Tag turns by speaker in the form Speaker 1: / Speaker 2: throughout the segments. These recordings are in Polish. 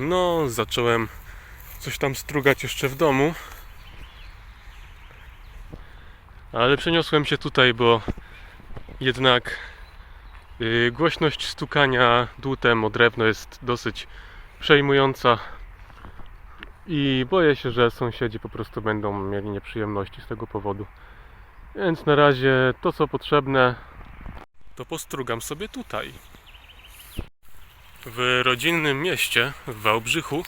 Speaker 1: No, zacząłem coś tam strugać jeszcze w domu. Ale przeniosłem się tutaj, bo jednak yy, głośność stukania dłutem o drewno jest dosyć przejmująca. I boję się, że sąsiedzi po prostu będą mieli nieprzyjemności z tego powodu. Więc na razie to co potrzebne, to postrugam sobie tutaj. W rodzinnym mieście, w Wałbrzychu,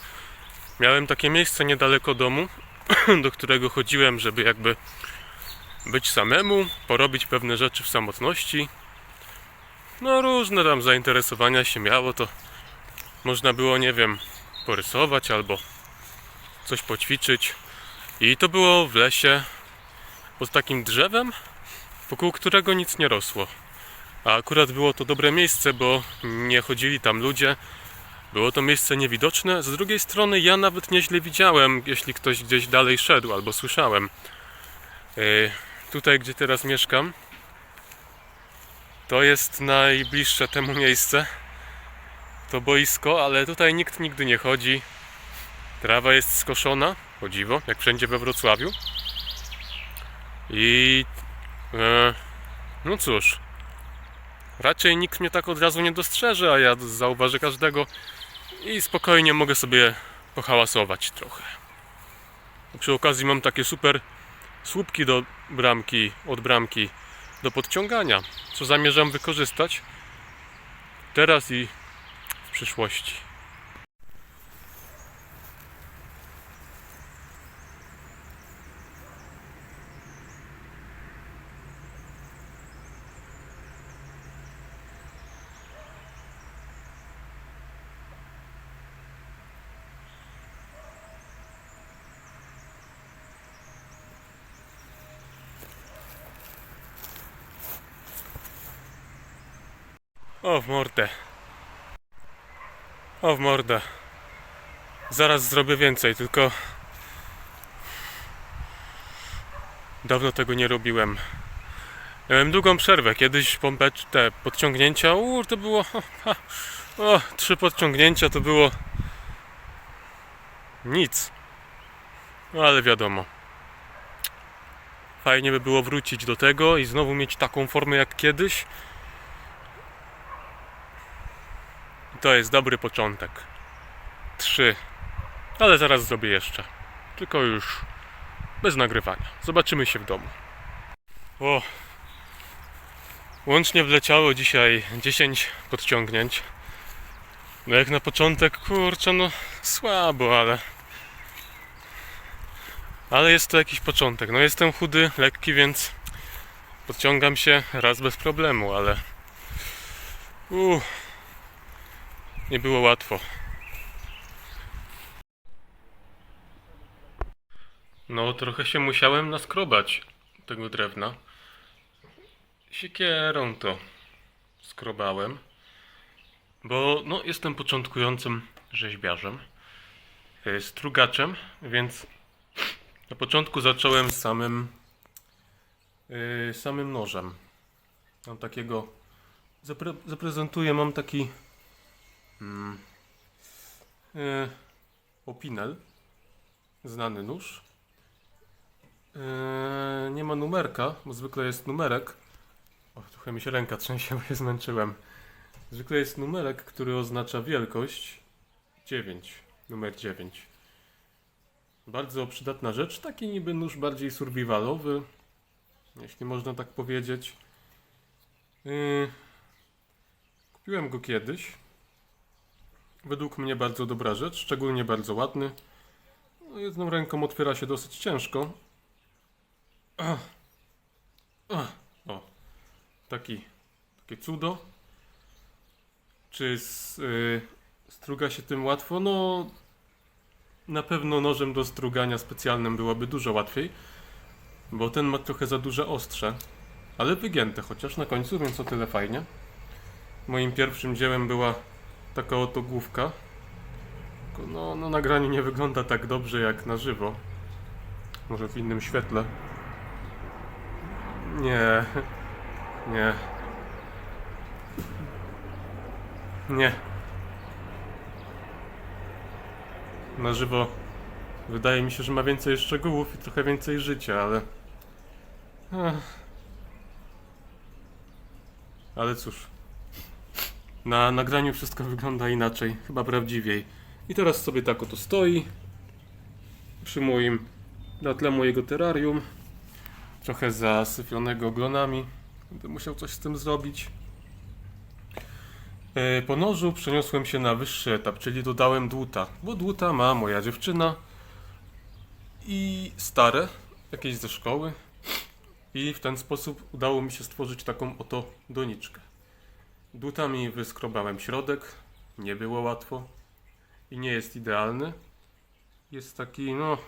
Speaker 1: miałem takie miejsce niedaleko domu, do którego chodziłem, żeby jakby być samemu, porobić pewne rzeczy w samotności. No różne tam zainteresowania się miało, to można było, nie wiem, porysować albo coś poćwiczyć. I to było w lesie pod takim drzewem, wokół którego nic nie rosło. A akurat było to dobre miejsce, bo nie chodzili tam ludzie. Było to miejsce niewidoczne. Z drugiej strony ja nawet nieźle widziałem, jeśli ktoś gdzieś dalej szedł albo słyszałem. Yy, tutaj, gdzie teraz mieszkam, to jest najbliższe temu miejsce. To boisko, ale tutaj nikt nigdy nie chodzi. Trawa jest skoszona, o dziwo, jak wszędzie we Wrocławiu. I e, no cóż, raczej nikt mnie tak od razu nie dostrzeże, a ja zauważę każdego i spokojnie mogę sobie pohałasować trochę. Przy okazji mam takie super słupki do bramki, od bramki do podciągania, co zamierzam wykorzystać teraz i w przyszłości. O w mordę. O w mordę. Zaraz zrobię więcej, tylko dawno tego nie robiłem. Miałem długą przerwę. Kiedyś pompecz, te podciągnięcia, uuu, to było ha, o, trzy podciągnięcia to było nic. No ale wiadomo. Fajnie by było wrócić do tego i znowu mieć taką formę jak kiedyś. To jest dobry początek. Trzy. Ale zaraz zrobię jeszcze. Tylko już bez nagrywania. Zobaczymy się w domu. O. Łącznie wleciało dzisiaj 10 podciągnięć. No jak na początek, kurczę, no słabo, ale... Ale jest to jakiś początek. No jestem chudy, lekki, więc podciągam się raz bez problemu, ale... Uff. Nie było łatwo. No, trochę się musiałem naskrobać tego drewna. Siekierą to skrobałem, bo no, jestem początkującym rzeźbiarzem, e, strugaczem, więc na początku zacząłem samym e, samym nożem. Mam takiego zapre, zaprezentuję, mam taki Mm. E, opinel. Znany nóż. E, nie ma numerka, bo zwykle jest numerek. O, trochę mi się ręka trzęsie, bo się zmęczyłem. Zwykle jest numerek, który oznacza wielkość 9. Numer 9. Bardzo przydatna rzecz. Taki niby nóż bardziej survivalowy, jeśli można tak powiedzieć. E, kupiłem go kiedyś. Według mnie bardzo dobra rzecz, szczególnie bardzo ładny. No, jedną ręką otwiera się dosyć ciężko. Ach. Ach. O, taki, takie cudo. Czy s- y, struga się tym łatwo? No, na pewno nożem do strugania specjalnym byłoby dużo łatwiej, bo ten ma trochę za duże ostrze, ale wygięte chociaż na końcu, więc o tyle fajnie. Moim pierwszym dziełem była taka oto główka. No, na nagraniu nie wygląda tak dobrze jak na żywo. Może w innym świetle. Nie. Nie. Nie. na żywo wydaje mi się, że ma więcej szczegółów i trochę więcej życia, ale. Ale cóż. Na nagraniu wszystko wygląda inaczej, chyba prawdziwiej. I teraz sobie tak oto stoi przy moim na tle mojego terrarium. Trochę zasypionego glonami. Będę musiał coś z tym zrobić. E, Po nożu przeniosłem się na wyższy etap, czyli dodałem dłuta, bo dłuta ma moja dziewczyna i stare, jakieś ze szkoły. I w ten sposób udało mi się stworzyć taką oto doniczkę. Dłutami wyskrobałem środek, nie było łatwo i nie jest idealny. Jest taki, no,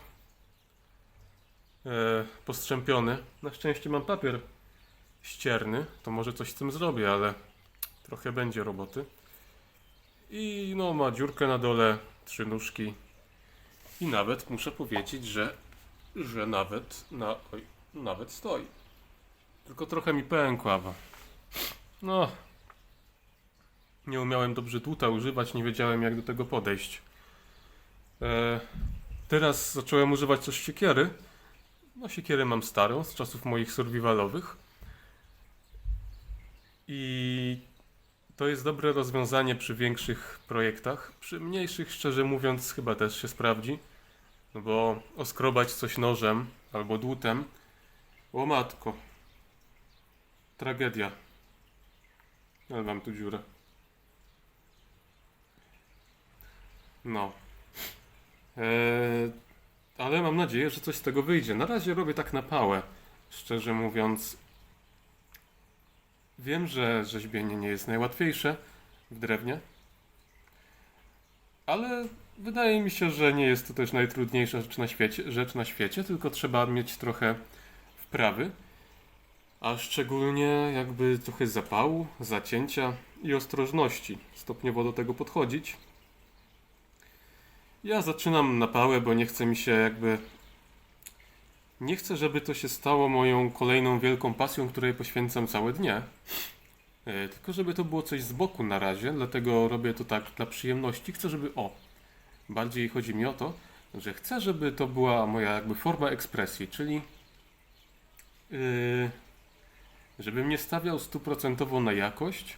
Speaker 1: e, postrzępiony. Na szczęście mam papier ścierny, to może coś z tym zrobię, ale trochę będzie roboty. I no, ma dziurkę na dole, trzy nóżki. I nawet muszę powiedzieć, że, że nawet na, oj, nawet stoi. Tylko trochę mi pękła, bo no, nie umiałem dobrze dłuta używać, nie wiedziałem jak do tego podejść. E, teraz zacząłem używać też siekiery. No, siekierę mam starą, z czasów moich survivalowych. I to jest dobre rozwiązanie przy większych projektach. Przy mniejszych, szczerze mówiąc, chyba też się sprawdzi. No bo oskrobać coś nożem albo dłutem. O matko. Tragedia. Ale mam tu dziurę. No. Eee, ale mam nadzieję, że coś z tego wyjdzie. Na razie robię tak na pałę. Szczerze mówiąc, wiem, że rzeźbienie nie jest najłatwiejsze w drewnie, ale wydaje mi się, że nie jest to też najtrudniejsza rzecz na świecie, rzecz na świecie tylko trzeba mieć trochę wprawy, a szczególnie jakby trochę zapału, zacięcia i ostrożności. Stopniowo do tego podchodzić. Ja zaczynam na pałę, bo nie chce mi się jakby. Nie chcę, żeby to się stało moją kolejną wielką pasją, której poświęcam całe dnie. E, Tylko żeby to było coś z boku na razie, dlatego robię to tak dla przyjemności. Chcę, żeby. O! Bardziej chodzi mi o to, że chcę, żeby to była moja jakby forma ekspresji, czyli. Yy, żebym nie stawiał stuprocentowo na jakość,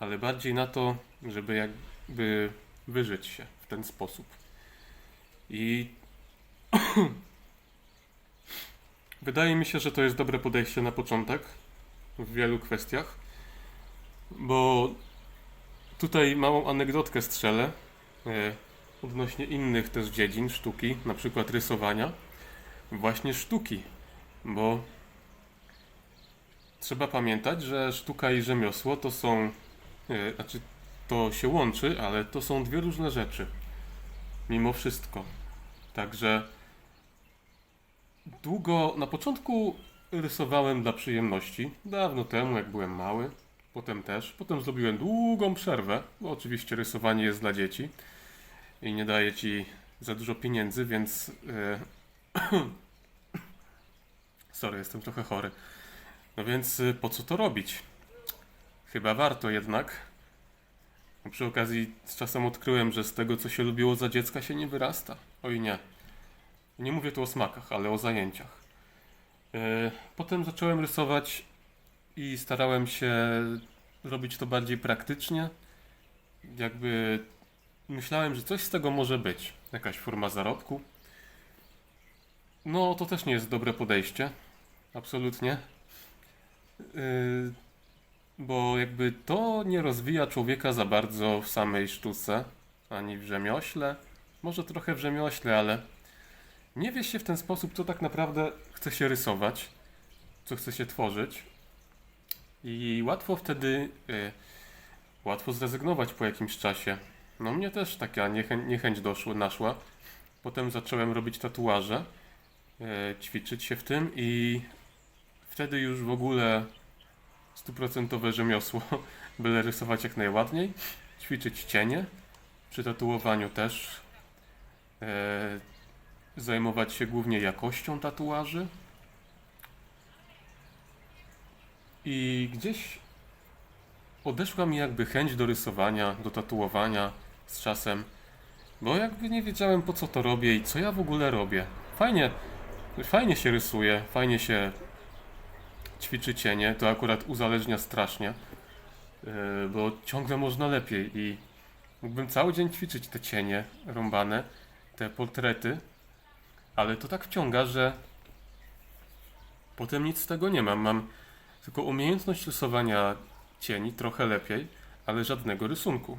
Speaker 1: ale bardziej na to, żeby jakby wyżyć się w ten sposób. I wydaje mi się, że to jest dobre podejście na początek w wielu kwestiach, bo tutaj małą anegdotkę strzelę e, odnośnie innych też dziedzin sztuki, na przykład rysowania. Właśnie sztuki, bo trzeba pamiętać, że sztuka i rzemiosło to są, e, znaczy to się łączy, ale to są dwie różne rzeczy mimo wszystko. Także długo, na początku rysowałem dla przyjemności, dawno temu, jak byłem mały, potem też. Potem zrobiłem długą przerwę, bo oczywiście rysowanie jest dla dzieci i nie daje ci za dużo pieniędzy, więc. E, sorry, jestem trochę chory. No więc e, po co to robić? Chyba warto jednak. Przy okazji z czasem odkryłem, że z tego, co się lubiło za dziecka, się nie wyrasta. Oj nie. Nie mówię tu o smakach, ale o zajęciach. Yy, Potem zacząłem rysować i starałem się robić to bardziej praktycznie. Jakby myślałem, że coś z tego może być. Jakaś forma zarobku. No, to też nie jest dobre podejście. Absolutnie. Yy, bo jakby to nie rozwija człowieka za bardzo w samej sztuce, ani w rzemiośle. Może trochę w rzemiośle, ale nie wie się w ten sposób, co tak naprawdę chce się rysować, co chce się tworzyć. I łatwo wtedy, y, łatwo zrezygnować po jakimś czasie. No mnie też taka niechę- niechęć doszła, naszła. Potem zacząłem robić tatuaże, y, ćwiczyć się w tym i wtedy już w ogóle stuprocentowe rzemiosło, byle rysować jak najładniej, ćwiczyć cienie, przy tatuowaniu też e, zajmować się głównie jakością tatuaży. I gdzieś odeszła mi jakby chęć do rysowania, do tatuowania z czasem. Bo jakby nie wiedziałem po co to robię i co ja w ogóle robię. Fajnie, fajnie się rysuje, fajnie się ćwiczy cienie, to akurat uzależnia strasznie, yy, bo ciągle można lepiej i mógłbym cały dzień ćwiczyć te cienie rąbane, te portrety, ale to tak wciąga, że potem nic z tego nie mam. Mam tylko umiejętność rysowania cieni trochę lepiej, ale żadnego rysunku.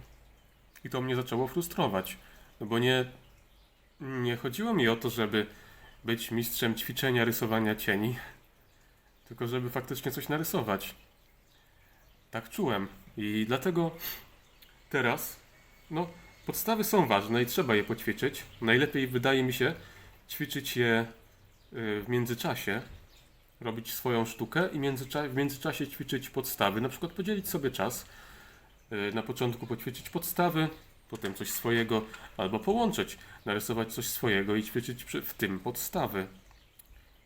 Speaker 1: I to mnie zaczęło frustrować, no bo nie, nie chodziło mi o to, żeby być mistrzem ćwiczenia rysowania cieni, tylko żeby faktycznie coś narysować. Tak czułem. I dlatego teraz, no, podstawy są ważne i trzeba je poćwiczyć. Najlepiej wydaje mi się ćwiczyć je y, w międzyczasie, robić swoją sztukę i w międzyczasie ćwiczyć podstawy. Na przykład podzielić sobie czas. y, Na początku poćwiczyć podstawy, potem coś swojego, albo połączyć, narysować coś swojego i ćwiczyć w tym podstawy.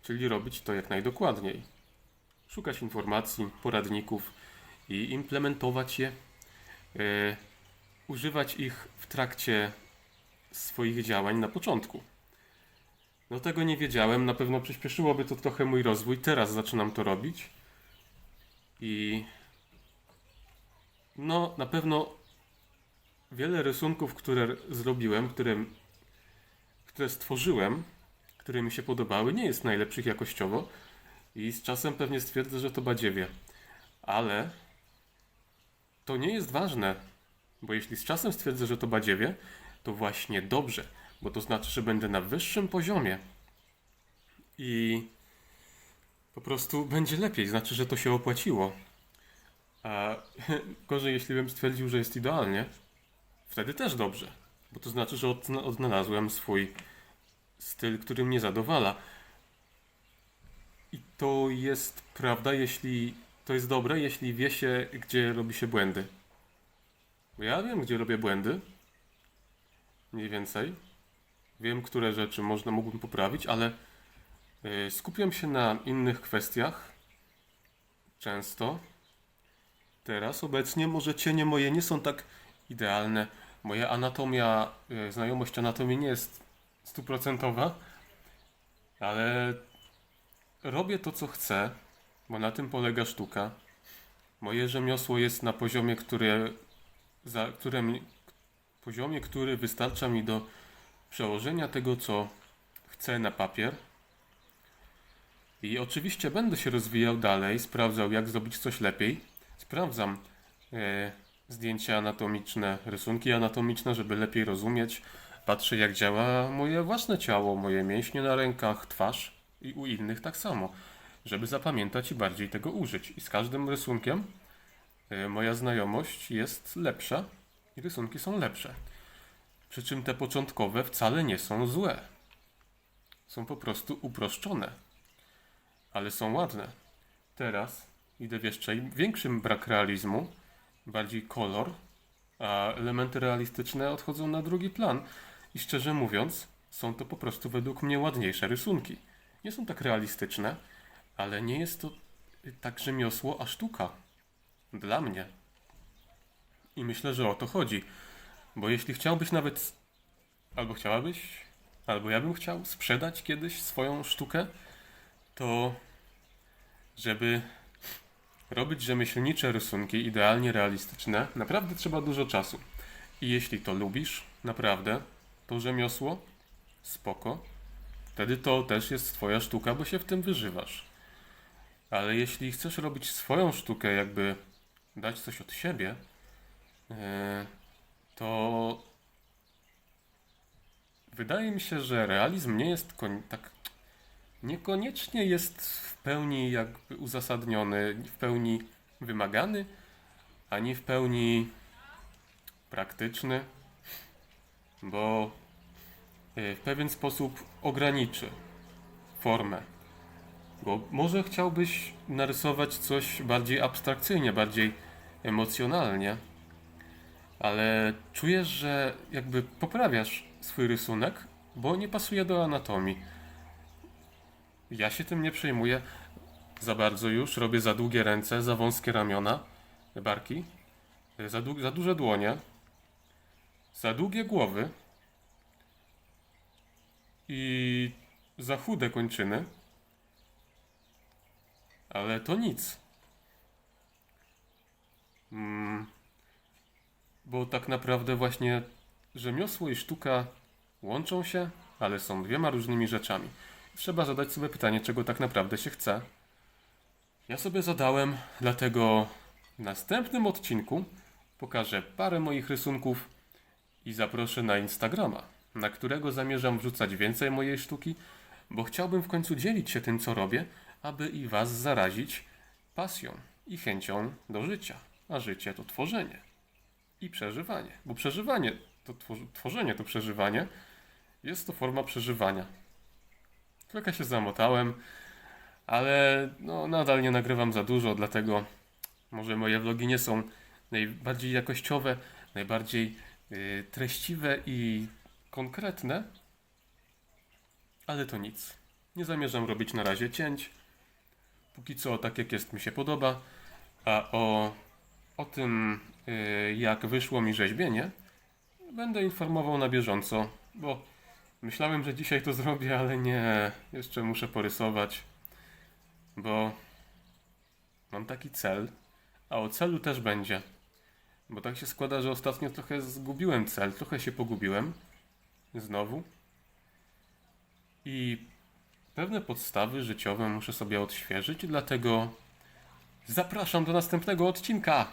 Speaker 1: Czyli robić to jak najdokładniej. Szukać informacji, poradników i implementować je. Używać ich w trakcie swoich działań na początku. No tego nie wiedziałem, na pewno przyspieszyłoby to trochę mój rozwój. Teraz zaczynam to robić. I no, na pewno wiele rysunków, które zrobiłem, które, które stworzyłem, które mi się podobały, nie jest najlepszych jakościowo i z czasem pewnie stwierdzę, że to badziewie. Ale to nie jest ważne, bo jeśli z czasem stwierdzę, że to badziewie, to właśnie dobrze, bo to znaczy, że będę na wyższym poziomie i po prostu będzie lepiej, znaczy, że to się opłaciło. A gorzej, jeśli bym stwierdził, że jest idealnie, wtedy też dobrze, bo to znaczy, że odna- odnalazłem swój styl, który mnie zadowala. I to jest prawda, jeśli to jest dobre, jeśli wie się, gdzie robi się błędy. Ja wiem, gdzie robię błędy. Mniej więcej. Wiem, które rzeczy można mógłbym poprawić, ale y, skupiam się na innych kwestiach. Często. Teraz, obecnie, może cienie moje nie są tak idealne. Moja anatomia, y, znajomość anatomii nie jest stuprocentowa, ale robię to, co chcę, bo na tym polega sztuka. Moje rzemiosło jest na poziomie, który, za, które, mi- poziomie, który wystarcza mi do przełożenia tego, co chcę na papier. I oczywiście będę się rozwijał dalej, sprawdzał, jak zrobić coś lepiej. Sprawdzam e, zdjęcia anatomiczne, rysunki anatomiczne, żeby lepiej rozumieć. Patrzę, jak działa moje własne ciało, moje mięśnie na rękach, twarz i u innych tak samo, żeby zapamiętać i bardziej tego użyć. I z każdym rysunkiem moja znajomość jest lepsza i rysunki są lepsze. Przy czym te początkowe wcale nie są złe. Są po prostu uproszczone, ale są ładne. Teraz idę w jeszcze większym brak realizmu, bardziej kolor, a elementy realistyczne odchodzą na drugi plan. I szczerze mówiąc, są to po prostu według mnie ładniejsze rysunki. Nie są tak realistyczne, ale nie jest to tak rzemiosło, a sztuka. Dla mnie. I myślę, że o to chodzi. Bo jeśli chciałbyś nawet, albo chciałabyś, albo ja bym chciał sprzedać kiedyś swoją sztukę, to żeby robić rzemieślnicze rysunki, idealnie realistyczne, naprawdę trzeba dużo czasu. I jeśli to lubisz, naprawdę, to rzemiosło, spoko, wtedy to też jest twoja sztuka, bo się w tym wyżywasz. Ale jeśli chcesz robić swoją sztukę, jakby dać coś od siebie, e, to wydaje mi się, że realizm nie jest tak niekoniecznie jest w pełni jakby uzasadniony, w pełni wymagany, ani w pełni praktyczny, bo e, w pewien sposób ograniczy formę. Bo może chciałbyś narysować coś bardziej abstrakcyjnie, bardziej emocjonalnie, ale czujesz, że jakby poprawiasz swój rysunek, bo nie pasuje do anatomii. Ja się tym nie przejmuję za bardzo już. Robię za długie ręce, za wąskie ramiona, barki, za, dłu- za duże dłonie, za długie głowy i za chude kończyny. Ale to nic. Mm, bo tak naprawdę właśnie rzemiosło i sztuka łączą się, ale są dwiema różnymi rzeczami. Trzeba zadać sobie pytanie, czego tak naprawdę się chce. Ja sobie zadałem, dlatego w następnym odcinku pokażę parę moich rysunków i zaproszę na Instagrama, na którego zamierzam wrzucać więcej mojej sztuki, bo chciałbym w końcu dzielić się tym, co robię, aby i Was zarazić pasją i chęcią do życia. A życie to tworzenie i przeżywanie, bo przeżywanie to tworzenie to przeżywanie, jest to forma przeżywania. Trochę się zamotałem, ale no, nadal nie nagrywam za dużo, dlatego może moje vlogi nie są najbardziej jakościowe, najbardziej y, treściwe i konkretne, ale to nic. Nie zamierzam robić na razie cięć. Póki co, tak jak jest, mi się podoba. A o, o tym, y, jak wyszło mi rzeźbienie, będę informował na bieżąco, bo myślałem, że dzisiaj to zrobię, ale nie. Jeszcze muszę porysować, bo mam taki cel, a o celu też będzie. Bo tak się składa, że ostatnio trochę zgubiłem cel, trochę się pogubiłem. Znowu. I pewne podstawy życiowe muszę sobie odświeżyć, dlatego zapraszam do następnego odcinka.